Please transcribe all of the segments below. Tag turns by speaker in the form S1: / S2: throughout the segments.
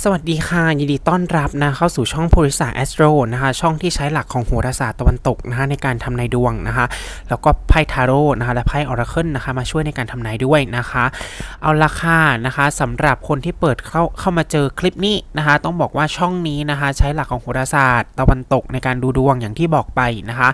S1: สวัสดีค่ะ ยินดีต้อนรับนะเข้าสู่ช่องโพลิสาแอสโตรนะคะ ช่องที่ใช้หลักของโหราศาสตร์ตะวันตกนะคะในการทำนายดวงนะคะ แล้วก็ไพ่ทาโร่นะคะ และไพ่ออราเคิลนะคะ มาช่วยในการทำนายด้วยนะคะ เอาละค่ะนะคะสำหรับคนที่เปิดเข้าเข้ามาเจอคลิปนี้นะคะ ต้องบอกว่าช่องนี้นะคะ ใช้หลักของโหราศาสตร์ตะวันตกในการดูดวงอย่างที่บอกไปนะคะ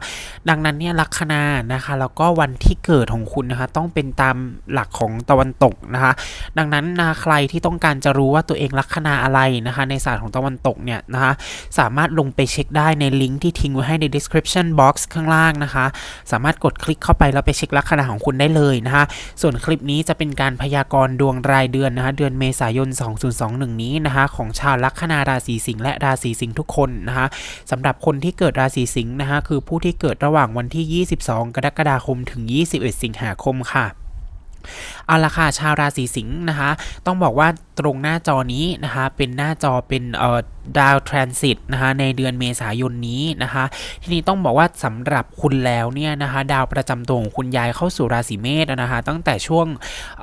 S1: ดังนั้นเนี่ยลัคนานะคะ แล้วก็วันที่เกิดของคุณนะคะ ต้องเป็นตามหลักของตะวันตกนะคะ ดังนั้นนะใครที่ต้องการจะรู้ว่าตัวเองลัคนาอะไรนะคะ ในศาสตร์ของตะวันตกเนี่ยนะคะ สามารถลงไปเช็คได้ในลิงก์ที่ทิ้งไว้ให้ใน description box ข้างล่างนะคะ สามารถกดคลิกเข้าไปแล้วไปเช็คลัคนาของคุณได้เลยนะคะ ส่วนคลิปนี้จะเป็นการพยากรณ์ดวงรายเดือนนะคะ เดือนเมษายน 2021 นี้นะคะ ของชาวลัคนาราศีสิงห์และราศีสิงห์ทุกคนนะคะสำหรับคนที่เกิดราศีสิงห์นะคะคือผู้ที่เกิดระหว่างวันที่ 22 กรกฎาคม ถึง 21 สิงหาคมค่ะเอาละค่ะชาวราศีสิงห์นะคะ ต้องบอกว่า ตรงหน้าจอนี้นะคะเป็นหน้าจอเป็นเอ่อดาวทรานสิตนะคะในเดือนเมษายนนี้นะคะทีนี้ต้องบอกว่าสำหรับคุณแล้วเนี่ยนะคะดาวประจำตัวของคุณยายเข้าสู่ราศีเมษนะคะตั้งแต่ช่วง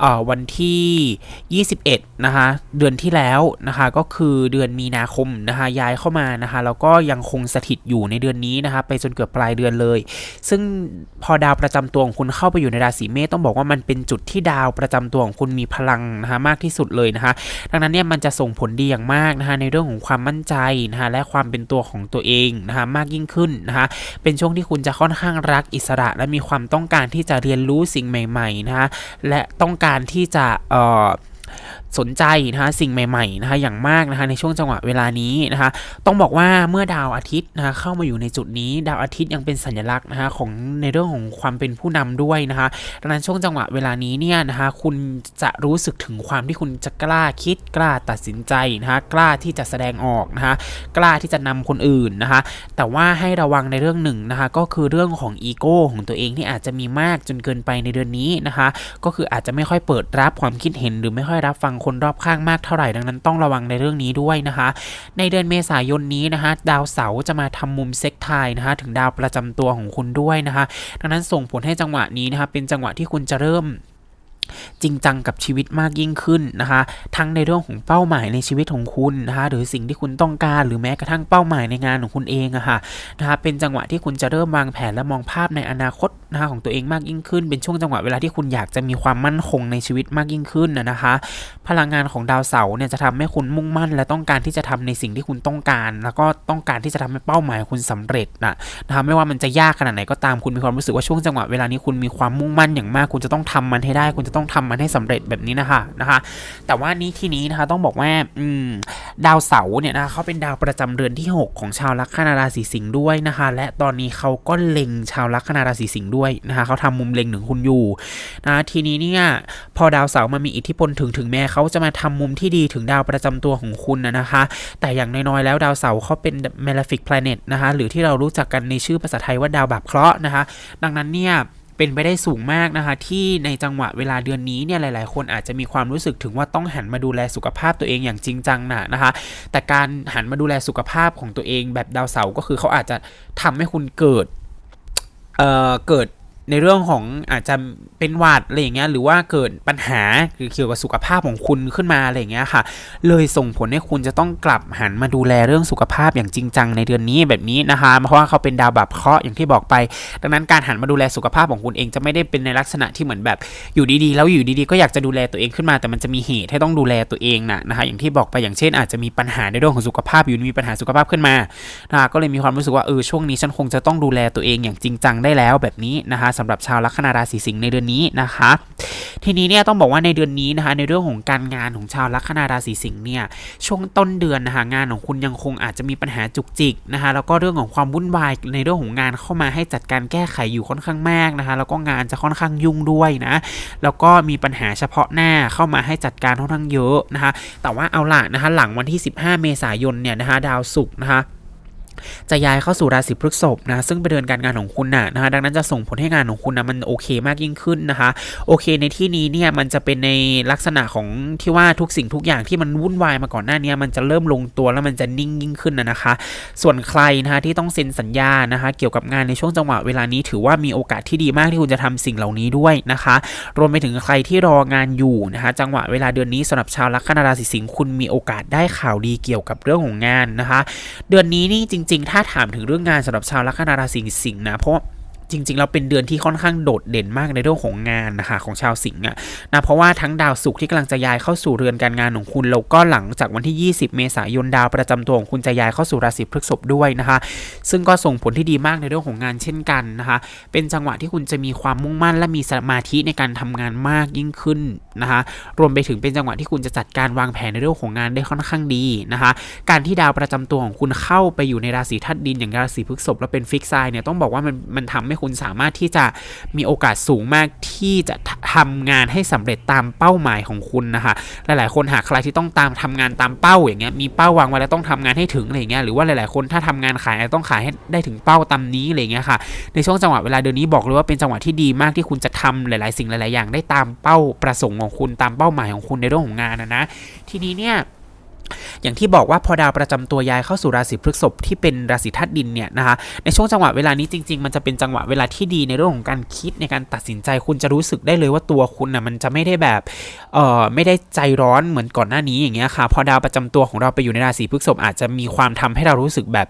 S1: เอ่อวันที่ 21นะคะเดือนที่แล้วนะคะก็คือเดือนมีนาคมนะคะย้ายเข้ามานะคะแล้วก็ยังคงสถิตอยู่ในเดือนนี้นะคะไปจนเกือบปลายเดือนเลย ซึ่งพอดาวประจำตัวของคุณเข้าไปอยู่ในราศีเมษต้องบอกว่ามันเป็นจุดที่ดาวประจำตัวของคุณมีพลังนะคะมากที่สุดเลยนะคะดังนั้นเนี่ยมันจะส่งผลดีอย่างมากนะคะในเรื่องของความมั่นใจนะคะและความเป็นตัวของตัวเองนะคะมากยิ่งขึ้นนะคะเป็นช่วงที่คุณจะค่อนข้างรักอิสระ และมีความต้องการที่จะเรียนรู้สิ่งใหม่ๆนะคะและต้องการที่จะเอ่อสนใจนะคะสิ่งใหม่ๆนะคะอย่างมากนะคะในช่วงจังหวะเวลานี้นะคะต้องบอกว่าเมื่อดาวอาทิตย์นะคะเข้ามาอยู่ในจุดนี้ ดาวอาทิตย์ยังเป็นสัญลักษณ์นะคะของในเรื่องของความเป็นผู้นำด้วยนะคะดังนั้นช่วงจังหวะเวลานี้เนี่ยนะคะคุณจะรู้สึกถึงความที่คุณจะกล้าคิดกล้าตัดสินใจนะคะกล้าที่จะแสดงออกนะคะกล้าที่จะนำคนอื่นนะคะแต่ว่าให้ระวังในเรื่องหนึ่งนะคะก็คือเรื่องของอีโก้ของตัวเองที่อาจจะมีมากจนเกินไปในเดือนนี้นะคะก็คืออาจจะไม่ค่อยเปิดรับความคิดเห็นหรือไม่ค่อยรับฟังคนรอบข้างมากเท่าไหร่ดังนั้นต้องระวังในเรื่องนี้ด้วยนะคะ ในเดือนเมษายนนี้นะคะดาวเสาร์จะมาทำมุมเซ็กไทยนะคะถึงดาวประจำตัวของคุณด้วยนะคะ ดังนั้นส่งผลให้จังหวะนี้นะคะเป็นจังหวะที่คุณจะเริ่ม จริงจังกับชีวิตมากยิ่งขึ้นนะคะ ทั้งในเรื่องของเป้าหมายในชีวิตของคุณนะคะ หรือสิ่งที่คุณต้องการ หรือแม้กระทั่งเป้าหมายในงานของคุณเองอะค่ะนะคะ เป็นจังหวะที่คุณจะเริ่มวางแผนและมองภาพในอนาคตนะคะของตัวเองมากยิ่งขึ้น เป็นช่วงจังหวะเวลาที่คุณอยากจะมีความมั่นคงในชีวิตมากยิ่งขึ้นนะนะคะ พลังงานของดาวเสาร์เนี่ยจะทำให้คุณมุ่งมั่น และต้องการที่จะทำในสิ่งที่คุณต้องการ แล้วก็ต้องการที่จะทำให้เป้าหมายคุณสำเร็จนะนะคะไม่ว่ามันจะยากขนาดไหนก็ตามคุณมีความรู้สึกว่าช่วงจังหวะเวลานี้คุณมีความมุ่งมั่นอย่างมาก คุณจะต้องทำมันให้ได้คุณจะต้องทำมันให้สำเร็จแบบนี้นะคะนะคะแต่ว่านี้ทีนี้นะคะต้องบอกว่าอืมดาวเสาร์เนี่ยนะคะเขาเป็นดาวประจำเรือนที่ 6 ของชาวลัคนาราศีสิงห์ด้วยนะคะและตอนนี้เขาก็เล็งชาวลัคนาราศีสิงห์ด้วยนะคะเขาทำมุมเล็งถึงคุณอยู่นะทีนี้เนี่ยพอดาวเสาร์มามีอิทธิพลถึงถึงแม้เขาจะมาทำมุมที่ดีถึงดาวประจำตัวของคุณนะนะคะ แต่อย่างน้อยๆแล้วดาวเสาร์เขาเป็น malefic planet นะคะหรือที่เรารู้จักกันในชื่อภาษาไทยว่าดาวบาปเคราะห์นะคะดังนั้นเนี่ย เป็นไปได้สูงมากนะคะ ที่ในจังหวะเวลาเดือนนี้เนี่ยหลาย ๆ คนอาจจะมีความรู้สึกถึงว่าต้องหันมาดูแลสุขภาพตัวเองอย่างจริงจังนะนะคะ แต่การหันมาดูแลสุขภาพของตัวเองแบบดาวเสาร์ก็คือเขาอาจจะทำให้คุณเกิดเอ่อเกิด ในเรื่องของอาจจะเป็นหวัดอะไรอย่างเงี้ยหรือว่าเกิดปัญหาคือเกี่ยวกับสุขภาพของคุณขึ้นมาอะไรอย่างเงี้ยค่ะ เลยส่งผลให้คุณจะต้องกลับหันมาดูแลเรื่องสุขภาพอย่างจริงจังในเดือนนี้แบบนี้นะคะ เพราะว่าเขาเป็นดาวแบบเคราะห์อย่างที่บอกไป ดังนั้นการหันมาดูแลสุขภาพของคุณเองจะไม่ได้เป็นในลักษณะที่เหมือนแบบอยู่ดีๆ แล้วอยู่ดีๆก็อยากจะดูแลตัวเองขึ้นมา แต่มันจะมีเหตุให้ต้องดูแลตัวเองนะนะคะ อย่างที่บอกไปอย่างเช่น อาจจะมีปัญหาในเรื่องของสุขภาพอยู่มีปัญหาสุขภาพขึ้นมานะคะก็เลยมีความรู้สึกว่าเออช่วงนี้ฉันคงจะต้องดูแลตัวเองอย่างจริงจังได้แล้วแบบนี้นะคะสำหรับชาวลัคนาราศีสิงห์ในเดือนนี้นะคะ ทีนี้เนี่ยต้องบอกว่าในเดือนนี้นะคะ ในเรื่องของการงานของชาวลัคนาราศีสิงห์เนี่ยช่วงต้นเดือนนะคะงานของคุณยังคงอาจจะมีปัญหาจุกจิกนะคะแล้วก็เรื่องของความวุ่นวายในเรื่องของงานเข้ามาให้จัดการแก้ไขอยู่ค่อนข้างมากนะคะ แล้วก็งานจะค่อนข้างยุ่งด้วยนะแล้วก็มีปัญหาเฉพาะหน้าเข้ามาให้จัดการค่อนข้างเยอะนะคะ แต่ว่าเอาล่ะนะคะหลังวันที่ 15 เมษายนเนี่ยนะคะดาวศุกร์นะคะ จะย้ายเข้าสู่ราศีพฤษภนะซึ่งเป็นเดือนการงานของคุณนะนะคะดังนั้นจะส่งผลให้งานของคุณนะมันโอเคมากยิ่งขึ้นนะคะโอเคในที่นี้เนี่ยมันจะเป็นในลักษณะของที่ว่าทุกสิ่งทุกอย่างที่มันวุ่นวายมาก่อนหน้านี้มันจะเริ่มลงตัวแล้วมันจะนิ่งยิ่งขึ้นนะนะคะ ส่วนใครนะคะที่ต้องเซ็นสัญญานะคะเกี่ยวกับงานในช่วงจังหวะเวลานี้ถือว่ามีโอกาสที่ดีมากที่คุณจะทำสิ่งเหล่านี้ด้วยนะคะ รวมไปถึงใครที่รองานอยู่นะคะจังหวะเวลาเดือนนี้สำหรับชาวลัคนาราศีสิงห์คุณมีโอกาสได้ข่าวดีเกี่ยวกับเรื่องของงานนะคะ เดือนนี้นี่จริงๆ ถ้าถามถึงเรื่องงานสำหรับชาวลัคนาราศีสิงห์นะ เพราะ จริงๆเราเป็นเดือนที่ค่อนข้างโดดเด่นมากในเรื่องของงานนะคะของชาวสิงห์อะนะเพราะว่าทั้งดาวศุกร์ที่กำลังจะย้ายเข้าสู่เรือนการงานของคุณแล้วก็หลังจากวันที่ 20 เมษายนดาวประจำตัวของคุณจะย้ายเข้าสู่ราศีพฤษภด้วยนะคะ ซึ่งก็ส่งผลที่ดีมากในเรื่องของงานเช่นกันนะคะ เป็นจังหวะที่คุณจะมีความมุ่งมั่น และมีสมาธิในการทำงานมากยิ่งขึ้นนะคะรวมไปถึงเป็นจังหวะที่คุณจะจัดการวางแผนในเรื่องของงานได้ค่อนข้างดีนะคะ การที่ดาวประจำตัวของคุณเข้าไปอยู่ในราศีธาตุดินอย่างราศีพฤษภแล้วเป็นฟิกไซเนี่ยต้องบอกว่ามันมันทำให้คุณสามารถที่จะมีโอกาสสูงมากที่จะทำงานให้สำเร็จตามเป้าหมายของคุณนะคะ หลาย ๆ คนหากใครที่ต้องตามทำงานตามเป้าอย่างเงี้ย มีเป้าวางไว้แล้วต้องทำงานให้ถึงอะไรเงี้ย หรือว่าหลาย ๆ คนถ้าทำงานขายต้องขายให้ได้ถึงเป้าตามนี้อะไรเงี้ยค่ะ ในช่วงจังหวะเวลาเดือนนี้บอกเลยว่าเป็นจังหวะที่ดีมากที่คุณจะทำหลาย ๆ สิ่งหลาย ๆ อย่างได้ตามเป้าประสงค์ของคุณตามเป้าหมายของคุณในเรื่องของงานนะนะ ทีนี้เนี่ย อย่างที่บอกว่าพอดาวประจำตัวย้ายเข้าสู่ราศีพฤษภที่เป็นราศีธาตุดินเนี่ยนะคะในช่วงจังหวะเวลานี้จริง ๆ มันจะเป็นจังหวะเวลาที่ดีในเรื่องของการคิดในการตัดสินใจคุณจะรู้สึกได้เลยว่าตัวคุณนะ่ะมันจะไม่ได้แบบเอ่อไม่ได้ใจร้อนเหมือนก่อนหน้านี้อย่างเงี้ยค่ะพอดาวประจำตัวของเราไปอยู่ในราศีพฤษภอาจจะมีความทำให้เรารู้สึกแบบ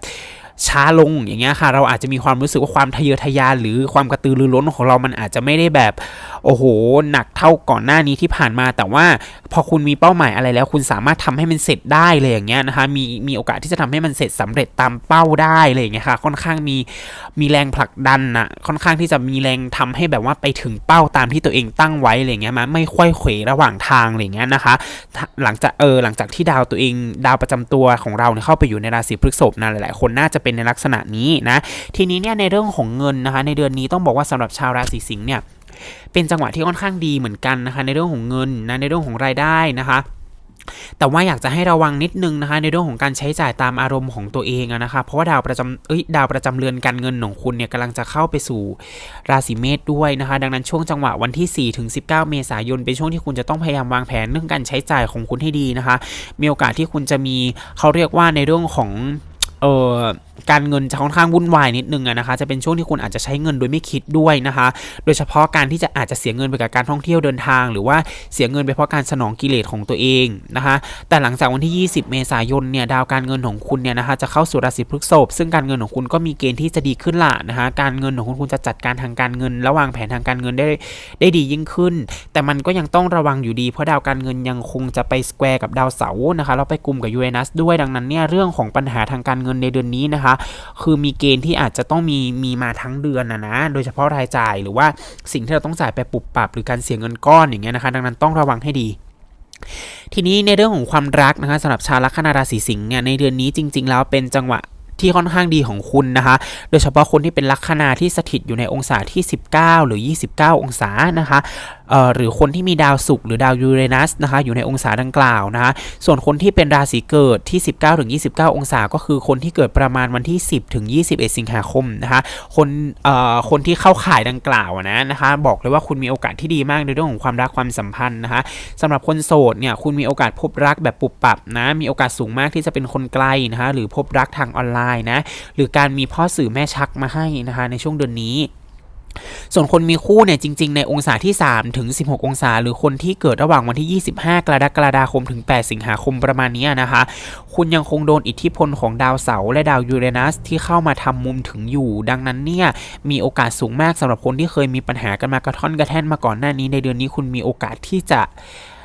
S1: ช้าลงอย่างเงี้ยค่ะ เราอาจจะมีความรู้สึกว่าความทะเยอทะยานหรือความกระตือรือร้นของเรามันอาจจะไม่ได้แบบ โอ้โห หนักเท่าก่อนหน้านี้ที่ผ่านมา แต่ว่าพอคุณมีเป้าหมายอะไรแล้ว คุณสามารถทำให้มันเสร็จได้เลยอย่างเงี้ยนะคะมีมีโอกาสที่จะทำให้มันเสร็จสำเร็จตามเป้าได้เลยอย่างเงี้ยค่ะ ค่อนข้างมีมีแรงผลักดันนะค่อนข้างที่จะมีแรงทำให้แบบว่าไปถึงเป้าตามที่ตัวเองตั้งไว้อะไรเงี้ยมาไม่ค่อยเขวระหว่างทางอะไรเงี้ยนะคะ หลังจากเออหลังจากที่ดาวตัวเองดาวประจำตัวของเราเนี่ยเข้าไปอยู่ในราศีพฤษภนะหลายๆ คนน่าจะเป็นในลักษณะนี้นะทีนี้เนี่ยในเรื่องของเงินนะคะ ในเดือนนี้ต้องบอกว่าสำหรับชาวราศีสิงห์เนี่ยเป็นจังหวะที่ค่อนข้างดีเหมือนกันนะคะ ในเรื่องของเงินนะในเรื่องของรายได้นะคะแต่ว่าอยากจะให้ระวังนิดนึงนะคะในเรื่องของการใช้จ่ายตามอารมณ์ของตัวเองนะคะเพราะว่าดาวประจำเอ้ยดาวประจำเรือนการเงินของคุณเนี่ยกำลังจะเข้าไปสู่ราศีเมษด้วยนะคะ ดังนั้นช่วงจังหวะวันที่4ถึง19 เมษายนเป็นช่วงที่คุณจะต้องพยายามวางแผนเรื่องการใช้จ่ายของคุณให้ดีนะคะ มีโอกาสที่คุณจะมีเขาเรียกว่าในเรื่องของเอ่อ การเงินจะค่อนข้างวุ่นวายนิดนึงนะคะ จะเป็นช่วงที่คุณอาจจะใช้เงินโดยไม่คิดด้วยนะคะ โดยเฉพาะการที่จะอาจจะเสียเงินไปกับการท่องเที่ยวเดินทาง หรือว่าเสียเงินไปเพราะการสนองกิเลสของตัวเองนะคะ แต่หลังจากวันที่ 20 เมษายนเนี่ยดาวการเงินของคุณเนี่ยนะคะจะเข้าสู่ราศีพฤษภซึ่งการเงินของคุณก็มีเกณฑ์ที่จะดีขึ้นล่ะนะคะการเงินของคุณคุณจะจัดการทางการเงินและวางแผนทางการเงินได้ได้ดียิ่งขึ้น แต่มันก็ยังต้องระวังอยู่ดีเพราะดาวการเงินยังคงจะไปสแควร์กับดาวเสาร์นะคะแล้วไปกลุ่มกับยูเรนัสด้วยดังนั้นเนี่ยเรื่องของปัญหาทางการเงินในเดือนนี้นะคะคือมีเกณฑ์ที่อาจจะต้องมีมีมาทั้งเดือนนะนะ โดยเฉพาะรายจ่ายหรือว่าสิ่งที่เราต้องจ่ายไปปุบปับหรือการเสียเงินก้อนอย่างเงี้ยนะคะ ดังนั้นต้องระวังให้ดีทีนี้ในเรื่องของความรักนะคะสำหรับชาวลัคนาราศีสิงห์เนี่ยในเดือนนี้จริง ๆ แล้วเป็นจังหวะที่ค่อนข้างดีของคุณนะคะ โดยเฉพาะคนที่เป็นลัคนาที่สถิตอยู่ในองศาที่ 19 หรือ 29 องศานะคะหรือคนที่มีดาวศุกร์หรือดาวยูเรนัสนะคะอยู่ในองศาดังกล่าวนะคะส่วนคนที่เป็นราศีเกิดที่ 19ถึง29 องศาก็คือคนที่เกิดประมาณวันที่ 10ถึง21 สิงหาคมนะคะคนคนที่เข้าข่ายดังกล่าวนะนะคะบอกเลยว่าคุณมีโอกาสที่ดีมากในเรื่องของความรักความสัมพันธ์นะคะสำหรับคนโสดเนี่ยคุณมีโอกาสพบรักแบบปุบปับนะมีโอกาสสูงมากที่จะเป็นคนไกลนะคะหรือพบรักทางออนไลน์นะหรือการมีพ่อสื่อแม่ชักมาให้นะคะในช่วงเดือนนี้ ส่วนคนมีคู่เนี่ยจริง ๆ ในองศาที่ 3 ถึง 16 องศา หรือคนที่เกิดระหว่างวันที่ 25 กรกฎาคมถึง 8 สิงหาคมประมาณนี้นะคะ คุณยังคงโดนอิทธิพลของดาวเสาร์และดาวยูเรนัสที่เข้ามาทำมุมถึงอยู่ ดังนั้นเนี่ยมีโอกาสสูงมากสำหรับคนที่เคยมีปัญหากันมากระท่อนกระแท่นมาก่อนหน้านี้ในเดือนนี้คุณมีโอกาสที่จะ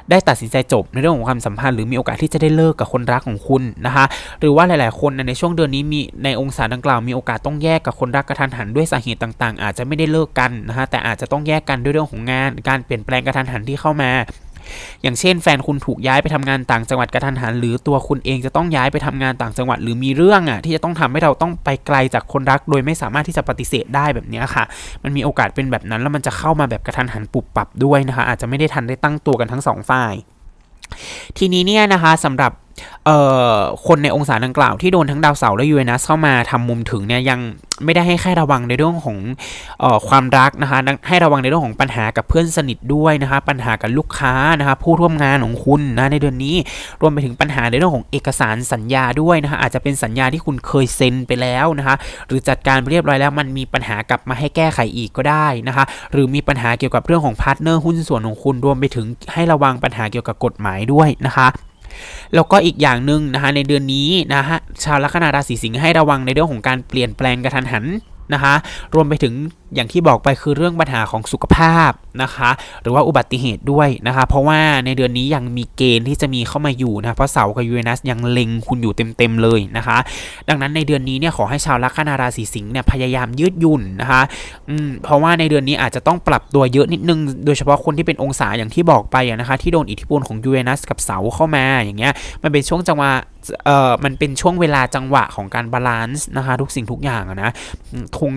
S1: ได้ตัดสินใจจบในเรื่องของความสัมพันธ์หรือมีโอกาสที่จะได้เลิกกับคนรักของคุณนะคะหรือว่าหลาย ๆ คนในช่วงเดือนนี้มีในองศาดังกล่าวมีโอกาสต้องแยกกับคนรักกระทันหันด้วยสาเหตุต่าง ๆ อาจจะไม่ได้เลิกกันนะคะแต่อาจจะต้องแยกกันด้วยเรื่องของงาน การเปลี่ยนแปลงกระทันหันที่เข้ามา อย่างเช่น แฟนคุณถูกย้ายไปทำงานต่างจังหวัดกระทันหัน หรือตัวคุณเองจะต้องย้ายไปทำงานต่างจังหวัด หรือมีเรื่องอะที่จะต้องทำให้เราต้องไปไกลจากคนรัก โดยไม่สามารถที่จะปฏิเสธได้แบบนี้ค่ะ มันมีโอกาสเป็นแบบนั้นแล้วมันจะเข้ามาแบบกระทันหันปุบปับด้วยนะคะ อาจจะไม่ได้ทันได้ตั้งตัวกันทั้งสองฝ่ายทีนี้เนี่ยนะคะสำหรับ คนในองศาดังกล่าวที่โดนทั้งดาวเสาร์และยูเรนัสเข้ามาทำมุมถึงเนี่ยยังไม่ได้ให้แค่ระวังในเรื่องของออความรักนะคะให้ระวังในเรื่องของปัญหากับเพื่อนสนิทด้วยนะคะปัญหากับลูกค้านะคะผู้ร่วมงานของคุณนะในเดือนนี้รวมไปถึงปัญหาในเรื่องของเอกสารสัญญาด้วยนะคะอาจจะเป็นสัญญาที่คุณเคยเซ็นไปแล้วนะคะหรือจัดการเรียบร้อยแล้วมันมีปัญหากลับมาให้แก้ไขอีกก็ได้นะคะหรือมีปัญหาเกี่ยวกับเรื่องของพาร์ทเนอร์หุ้นส่วนของคุณรวมไปถึงให้ระวังปัญหาเกี่ยวกับกฎหมายด้วยนะคะ แล้วก็อีกอย่างหนึ่งนะคะในเดือนนี้นะฮะชาวลัคนาราศีสิงห์ให้ระวังในเรื่องของการเปลี่ยนแปลงกระทันหันนะคะรวมไปถึง อย่างที่บอกไปคือเรื่องปัญหาของสุขภาพนะคะ หรือว่าอุบัติเหตุด้วยนะคะ เพราะว่าในเดือนนี้ยังมีเกณฑ์ที่จะมีเข้ามาอยู่นะเพราะเสาร์กับยูเรนัสยังเล็งคุณอยู่เต็มๆเลยนะคะ ดังนั้นในเดือนนี้เนี่ยขอให้ชาวลัคนาราศีสิงห์เนี่ยพยายามยืดหยุ่นนะคะอืมเพราะว่าในเดือนนี้อาจจะต้องปรับตัวเยอะนิดนึง โดยเฉพาะคนที่เป็นองศาอย่างที่บอกไปนะคะ ที่โดนอิทธิพลของยูเรนัสกับเสาเข้ามาอย่างเงี้ยมันเป็นช่วงจังหวะเอ่อมันเป็นช่วงเวลาจังหวะของการบาลานซ์นะคะ ทุกสิ่งทุกอย่างนะอืมคง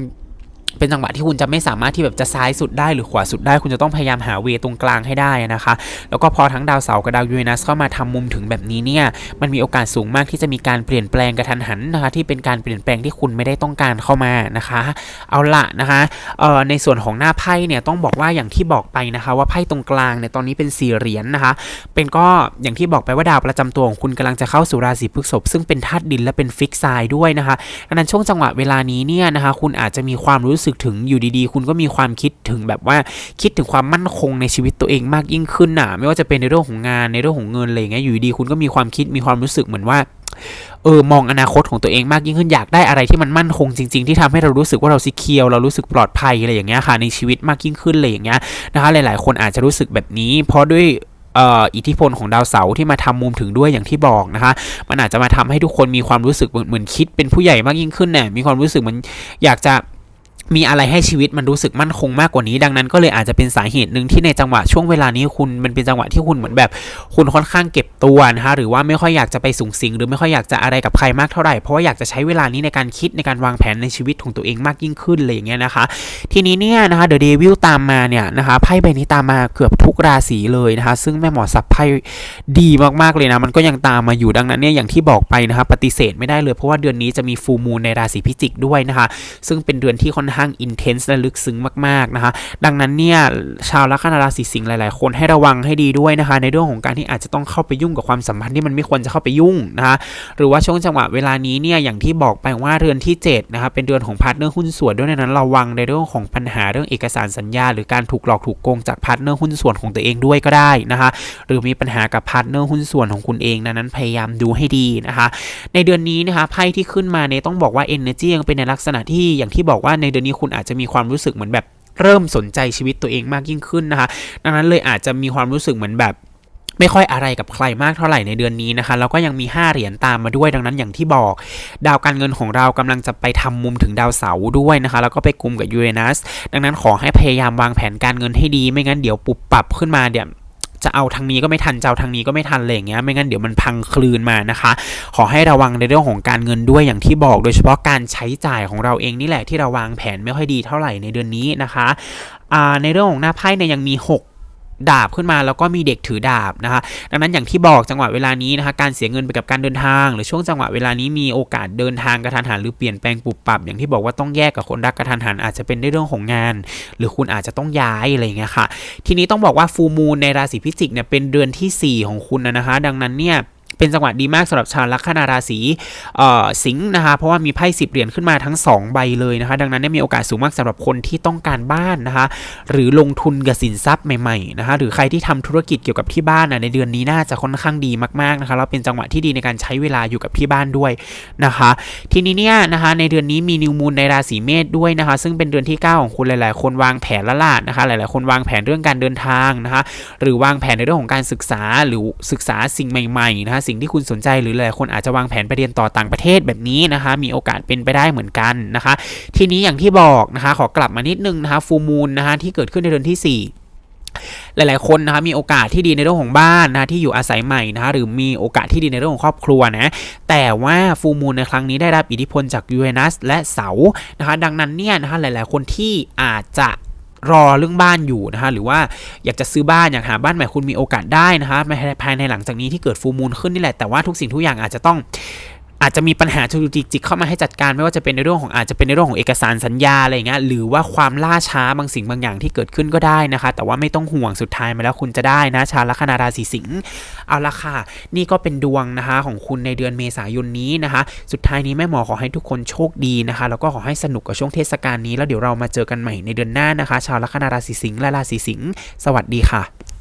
S1: เป็นจังหวะที่คุณจะไม่สามารถที่แบบจะซ้ายสุดได้หรือขวาสุดได้ คุณจะต้องพยายามหาเวตรงกลางให้ได้นะคะ แล้วก็พอทั้งดาวเสาร์กับดาวยูเรนัสเข้ามาทำมุมถึงแบบนี้เนี่ยมันมีโอกาสสูงมากที่จะมีการเปลี่ยนแปลงกระทันหันนะคะ ที่เป็นการเปลี่ยนแปลงที่คุณไม่ได้ต้องการเข้ามานะคะ เอาละนะคะเอ่อในส่วนของหน้าไพ่เนี่ยต้องบอกว่าอย่างที่บอกไปนะคะ ว่าไพ่ตรงกลางเนี่ยตอนนี้เป็นสี่เหรียญนะคะ เป็นก็อย่างที่บอกไปว่าดาวประจำตัวของคุณกำลังจะเข้าสู่ราศีพฤษภซึ่งเป็นธาตุดินและเป็นฟิกไซด์ด้วยนะคะดังนั้นช่วงจังหวะเวลานี้เนี่ยนะคะ คุณอาจจะมีความรู้สึกถึงอยู่ดีๆ คุณก็มีความคิดถึงแบบว่าคิดถึงความมั่นคงในชีวิตตัวเองมากยิ่งขึ้นน่ะ ไม่ว่าจะเป็นในเรื่องของงานในเรื่องของเงินอะไรอย่างเงี้ยอยู่ดีคุณก็มีความคิดมีความรู้สึกเหมือนว่าเออมองอนาคตของตัวเองมากยิ่งขึ้นอยากได้อะไรที่มันมั่นคงจริง ๆ ที่ทำให้เรารู้สึกว่าเราซิเคียวเรารู้สึกปลอดภัยอะไรอย่างเงี้ยค่ะในชีวิตมากยิ่งขึ้นเลยอย่างเงี้ยนะคะหลาย ๆ คนอาจจะรู้สึกแบบนี้ เพราะด้วยอิทธิพลของดาวเสาร์ที่มาทำมุมถึงด้วยอย่างที่บอกนะคะ มันอาจจะมาทำให้ทุกคนมีความรู้สึกเหมือนเหมือนคิดเป็นผู้ใหญ่มากยิ่งขึ้นเนี่ยมีความรู้สึกเหมือนอยากจะ มีอะไรให้ชีวิตมันรู้สึกมั่นคงมากกว่านี้ ดังนั้นก็เลยอาจจะเป็นสาเหตุหนึ่งที่ในจังหวะช่วงเวลานี้คุณมันเป็นจังหวะที่คุณเหมือนแบบ คุณค่อนข้างเก็บตัวนะคะหรือว่าไม่ค่อยอยากจะไปสูงสิง หรือไม่ค่อยอยากจะอะไรกับใครมากเท่าไหร่เพราะว่าอยากจะใช้เวลานี้ในการคิดในการวางแผนในชีวิตของตัวเองมากยิ่งขึ้นเลยอย่างเงี้ยนะคะ ทีนี้เนี่ยนะคะเดอะเดวิลตามมาเนี่ยนะคะไพ่ใบนี้ตามมาเกือบทุกราศีเลยนะคะซึ่งแม่หมอสับไพ่ดีมากๆเลยนะมันก็ยังตามมาอยู่ดังนั้นเนี่ยอย่างที่บอกไปนะคะปฏิเสธไม่ได้เลยเพราะว่าเดือนนี้จะมีฟูมูลในราศีพิจิกด้วยนะคะซึ่งเป็นเดือนที่ค่อนข้างอินเทนส์และลึกซึ้งมากๆนะคะ ดังนั้นเนี่ยชาวลัคนาราศีสิงห์หลาย ๆ คนให้ระวังให้ดีด้วยนะคะ ในเรื่องของการที่อาจจะต้องเข้าไปยุ่งกับความสัมพันธ์ที่มันไม่ควรจะเข้าไปยุ่งนะคะหรือว่าช่วงจังหวะเวลานี้เนี่ยอย่างที่บอกไปว่าเรือนที่7นะคะเป็นเดือนของพาร์ทเนอร์หุ้นส่วนด้วยนั้นระวังในเรื่องของปัญหาเรื่องเอกสารสัญญา หรือการถูกหลอกถูกโกงจากพาร์ทเนอร์หุ้นส่วนของตัวเองด้วยก็ได้นะคะหรือมีปัญหากับพาร์ทเนอร์หุ้นส่วนของคุณเองดังนั้นพยายามดูให้ดีนะคะ ในเดือนนี้นะคะไพ่ที่ขึ้นมาเนี่ยต้องบอกว่า energy ยังเป็นในลักษณะที่อย่างที่บอกว่าในเดือนนี้คุณอาจจะมีความรู้สึกเหมือนแบบเริ่มสนใจชีวิตตัวเองมากยิ่งขึ้นนะคะ ดังนั้นเลยอาจจะมีความรู้สึกเหมือนแบบไม่ค่อยอะไรกับใครมากเท่าไหร่ในเดือนนี้นะคะแล้วก็ยังมี 5 เหรียญตามมาด้วยดังนั้นอย่างที่บอก ดาวการเงินของเรากำลังจะไปทำมุมถึงดาวเสาร์ด้วยนะคะ แล้วก็ไปกลุ่มกับยูเรนัสดังนั้นขอให้พยายามวางแผนการเงินให้ดี ไม่งั้นเดี๋ยวปุบปรับขึ้นมาเดี๋ยว จะเอาทางนี้ก็ไม่ทันจะเอาทางนี้ก็ไม่ทันอะไรอย่างเงี้ยไม่งั้นเดี๋ยวมันพังคลืนมานะคะ ขอให้ระวังในเรื่องของการเงินด้วยอย่างที่บอก โดยเฉพาะการใช้จ่ายของเราเองนี่แหละที่เราวางแผนไม่ค่อยดีเท่าไหร่ในเดือนนี้นะคะในเรื่องของหน้าไพ่เนี่ยยังมี 6 ดาบขึ้นมาแล้วก็มีเด็กถือดาบนะคะ ดังนั้นอย่างที่บอกจังหวะเวลานี้นะคะการเสียเงินไปกับการเดินทาง หรือช่วงจังหวะเวลานี้มีโอกาสเดินทางกระทันหันหรือเปลี่ยนแปลงปรับปรับ อย่างที่บอกว่าต้องแยกกับคนรักกระทันหันอาจจะเป็นในเรื่องของงาน หรือคุณอาจจะต้องย้ายอะไรเงี้ยค่ะ ทีนี้ต้องบอกว่าฟูมูลในราศีพิจิกเนี่ยเป็นเดือนทีสี่4 ของคุณนะนะคะ ดังนั้นเนี่ย เป็นจังหวะดีมากสำหรับชาวลัคนาราศีสิงห์นะคะ เพราะว่ามีไพ่สิบเหรียญขึ้นมาทั้ง 2 ใบเลยนะคะ ดังนั้นเนี่ยมีโอกาสสูงมากสำหรับคนที่ต้องการบ้านนะคะ หรือลงทุนกับสินทรัพย์ใหม่ๆนะคะ หรือใครที่ทำธุรกิจเกี่ยวกับที่บ้านนะในเดือนนี้น่าจะค่อนข้างดีมากๆนะคะแล้วเป็นจังหวะที่ดีในการใช้เวลาอยู่กับที่บ้านด้วยนะคะ ทีนี้เนี่ยนะคะในเดือนนี้มีนิวมูลในราศีเมษด้วยนะคะ ซึ่งเป็นเดือนที่ 9 ของคุณหลาย ๆ คนวางแผนละล่ะนะคะ หลาย ๆ คนวางแผนเรื่องการเดินทางนะคะ หรือวางแผนในเรื่องของการศึกษาหรือศึกษาสิ่งใหม่ๆนะคะสิ่งที่คุณสนใจหรือหลายคนอาจจะวางแผนไปเรียนต่อต่างประเทศแบบนี้นะคะ มีโอกาสเป็นไปได้เหมือนกันนะคะ ทีนี้อย่างที่บอกนะคะ ขอกลับมานิดนึงนะคะฟูมูลนะคะที่เกิดขึ้นในเดือนที่ 4หลาย ๆ คนนะคะมีโอกาสที่ดีในเรื่องของบ้านนะที่อยู่อาศัยใหม่นะคะหรือมีโอกาสที่ดีในเรื่องของครอบครัวนะแต่ว่าฟูมูลในครั้งนี้ได้รับอิทธิพลจากยูเรนัสและเสานะคะดังนั้นเนี่ยนะคะหลาย ๆ คนที่อาจจะ รอเรื่องบ้านอยู่นะฮะหรือว่าอยากจะซื้อบ้านอยากหาบ้านใหม่คุณมีโอกาสได้นะฮะภายในหลังจากนี้ที่เกิดฟูมูลขึ้นนี่แหละแต่ว่าทุกสิ่งทุกอย่างอาจจะต้อง อาจจะมีปัญหาจุกจิกจิกเข้ามาให้จัดการไม่ว่าจะเป็นในเรื่องของอาจจะเป็นในเรื่องของเอกสารสัญญาอะไรเงี้ยหรือว่าความล่าช้าบางสิ่งบางอย่างที่เกิดขึ้นก็ได้นะคะ แต่ว่าไม่ต้องห่วงสุดท้ายมาแล้วคุณจะได้นะ ชาวลัคนาราศีสิงห์เอาละค่ะ นี่ก็เป็นดวงนะคะของคุณในเดือนเมษายนนี้นะคะ สุดท้ายนี้แม่หมอขอให้ทุกคนโชคดีนะคะ แล้วก็ขอให้สนุกกับช่วงเทศกาลนี้แล้วเดี๋ยวเรามาเจอกันใหม่ในเดือนหน้านะคะ ชาวลัคนาราศีสิงห์และราศีสิงห์สวัสดีค่ะ